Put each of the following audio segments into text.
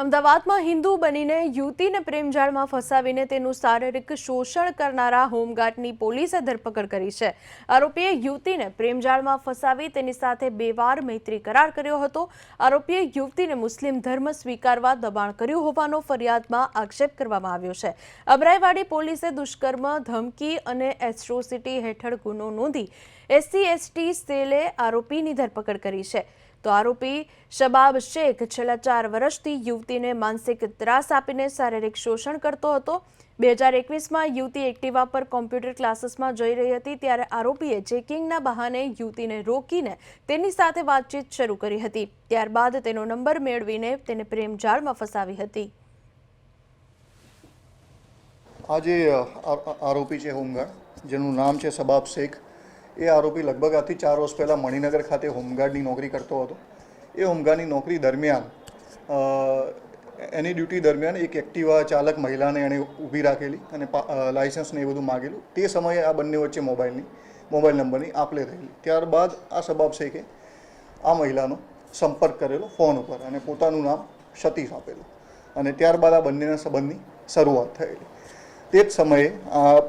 અમદાવાદમાં હિન્દુ બનીને યુવતીને પ્રેમજાળમાં ફસાવીને તેનું શારીરિક શોષણ કરનારા હોમગાર્ડની પોલીસે ધરપકડ કરી છે. આરોપીએ યુવતીને પ્રેમજાળમાં ફસાવી તેની સાથે બે વાર મૈત્રી કરાર કર્યો હતો. આરોપીએ યુવતીને મુસ્લિમ ધર્મ સ્વીકારવા દબાણ કર્યું હોવાનો ફરિયાદમાં આક્ષેપ કરવામાં આવ્યો છે. અબરાઈવાડી પોલીસે દુષ્કર્મ, ધમકી અને એટ્રોસિટી હેઠળ ગુનો નોંધી એસસી, એસટી સેલે આરોપીની ધરપકડ કરી છે. તો આરોપી શબાબ શેખ છેલ્લા ચાર વર્ષથી યુવતીને માનસિક ત્રાસ આપીને શારીરિક શોષણ કરતો હતો. બે હજાર એકવીસમાં યુવતી એક્ટિવા પર કોમ્પ્યુટર ક્લાસીસમાં જઈ રહી હતી ત્યારે આરોપીએ ચેકિંગના બહાને યુવતીને રોકીને તેની સાથે વાતચીત શરૂ કરી હતી. ત્યારબાદ તેનો નંબર મેળવીને તેને પ્રેમજાળમાં ફસાવી હતી. આ જે અ, આ- આરોપી છે હોમગાર્ડ જેનું નામ છે સબાબ શેખ. એ આરોપી લગભગ આથી ચાર વર્ષ પહેલાં મણિનગર ખાતે હોમગાર્ડની નોકરી કરતો હતો. એ હોમગાર્ડની નોકરી દરમિયાન એની ડ્યુટી દરમિયાન એક એક્ટિવા ચાલક મહિલાને એણે ઊભી રાખેલી અને અ, એ બધું માગેલું. તે સમયે આ બંને વચ્ચે મોબાઈલની મોબાઈલ નંબરની આપલે થયેલી ત્યારબાદ આ સબાબ શેખે આ મહિલાનો સંપર્ક કરેલો ફોન ઉપર અને પોતાનું નામ સતીશ આપેલું. અને ત્યારબાદ આ બંનેના સંબંધની શરૂઆત થયેલી. તે જ સમયે આ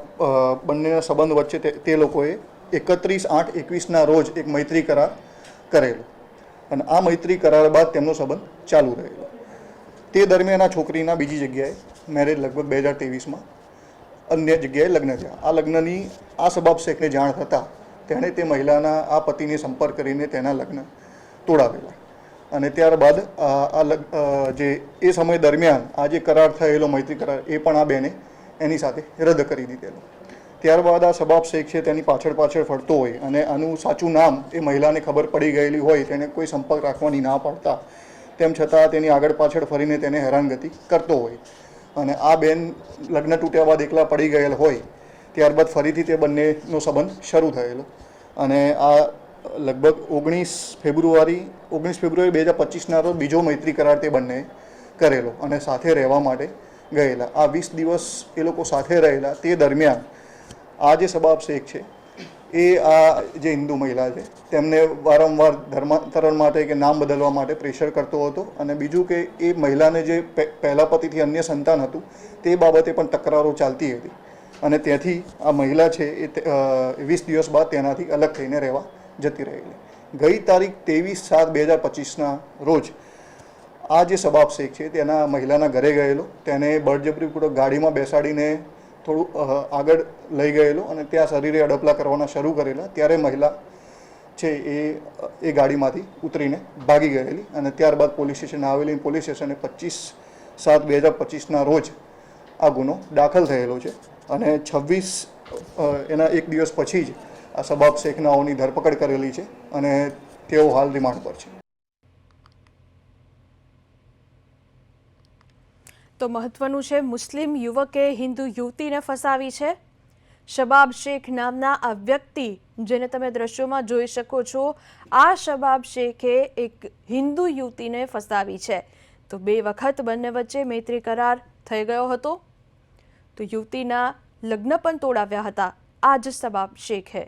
બંનેના સંબંધ વચ્ચે તે લોકોએ એકત્રીસ આઠ એકવીસના રોજ એક મૈત્રી કરાર કરેલો. અને આ મૈત્રી કરાર બાદ તેમનો સંબંધ ચાલુ રહેલો. તે દરમિયાન આ છોકરીના બીજી જગ્યાએ મેરેજ લગભગ બે હજાર ત્રેવીસમાં અન્ય જગ્યાએ લગ્ન થયા. આ લગ્નની આ સબાબ શેખને જાણ થતાં તેણે તે મહિલાના આ પતિને સંપર્ક કરીને તેના લગ્ન તોડાવેલા. અને ત્યારબાદ આ જે એ સમય દરમિયાન આ જે કરાર થયેલો મૈત્રી કરાર, એ પણ આ બેને એની સાથે રદ કરી દીધેલો. ત્યારબાદ આ સબાબ શેખ છે તેની પાછળ પાછળ ફરતો હોય અને આનું સાચું નામ એ મહિલાને ખબર પડી ગયેલી હોય, તેને કોઈ સંપર્ક રાખવાની ના પાડતા. તેમ છતાં તેની આગળ પાછળ ફરીને તેને હેરાનગતિ કરતો હોય. અને આ બેન લગ્ન તૂટ્યા બાદ એકલા પડી ગયેલ હોય, ત્યારબાદ ફરીથી તે બંનેનો સંબંધ શરૂ થયેલો. અને આ લગભગ ઓગણીસ ફેબ્રુઆરી ઓગણીસ ફેબ્રુઆરી બે હજાર પચીસના રોજ બીજો મૈત્રી કરાર તે બંને કરેલો અને સાથે રહેવા માટે ગયેલા. આ વીસ દિવસ એ લોકો સાથે રહેલા. તે દરમિયાન આ જે સબાબ શેખ છે, એ આ જે હિન્દુ મહિલા છે, તેમને વારંવાર ધર્માંતરણ માટે કે નામ બદલવા માટે પ્રેશર કરતો હતો અને બીજું કે એ મહિલાને જે પહેલા પતિથી અન્ય સંતાન હતું, તે બાબતે પણ તકરારો ચાલતી હતી. અને ત્યાંથી આ મહિલા છે, એ વીસ દિવસ બાદ તેનાથી અલગ થઈને રહેવા જતી રહેલી. ગઈ તારીખ ત્રેવીસ સાત બે હજાર પચીસના રોજ આ જે સબાબ શેખ છે, તેના મહિલાના ઘરે ગયેલો. તેને બળજબરીપૂર્વક ગાડીમાં બેસાડીને થોડું આગળ લઈ ગયેલો અને ત્યાં શરીરે અડપલા કરવાના શરૂ કરેલા. ત્યારે મહિલા છે એ એ ગાડીમાંથી ઉતરીને ભાગી ગયેલી અને ત્યારબાદ પોલીસ સ્ટેશન આવેલી. પોલીસ સ્ટેશને પચીસ સાત બે હજાર પચીસના રોજ આ ગુનો દાખલ થયેલો છે અને છવ્વીસ એના એક દિવસ પછી જ આ સબાબ શેખનાઓની ધરપકડ કરેલી છે અને તેઓ હાલ રિમાન્ડ પર છે. તો મહત્વનું છે મુસ્લિમ યુવકે હિન્દુ યુવતીને ફસાવી છે. શબાબ શેખ નામના આ વ્યક્તિ, જેને તમે દ્રશ્યોમાં જોઈ શકો છો, આ શબાબ શેખે એક હિન્દુ યુવતીને ફસાવી છે. તો બે વખત બંને વચ્ચે મૈત્રી કરાર થઈ ગયો હતો. તો યુવતીના લગ્ન પણ તોડાવ્યા હતા. આ જ શબાબ શેખે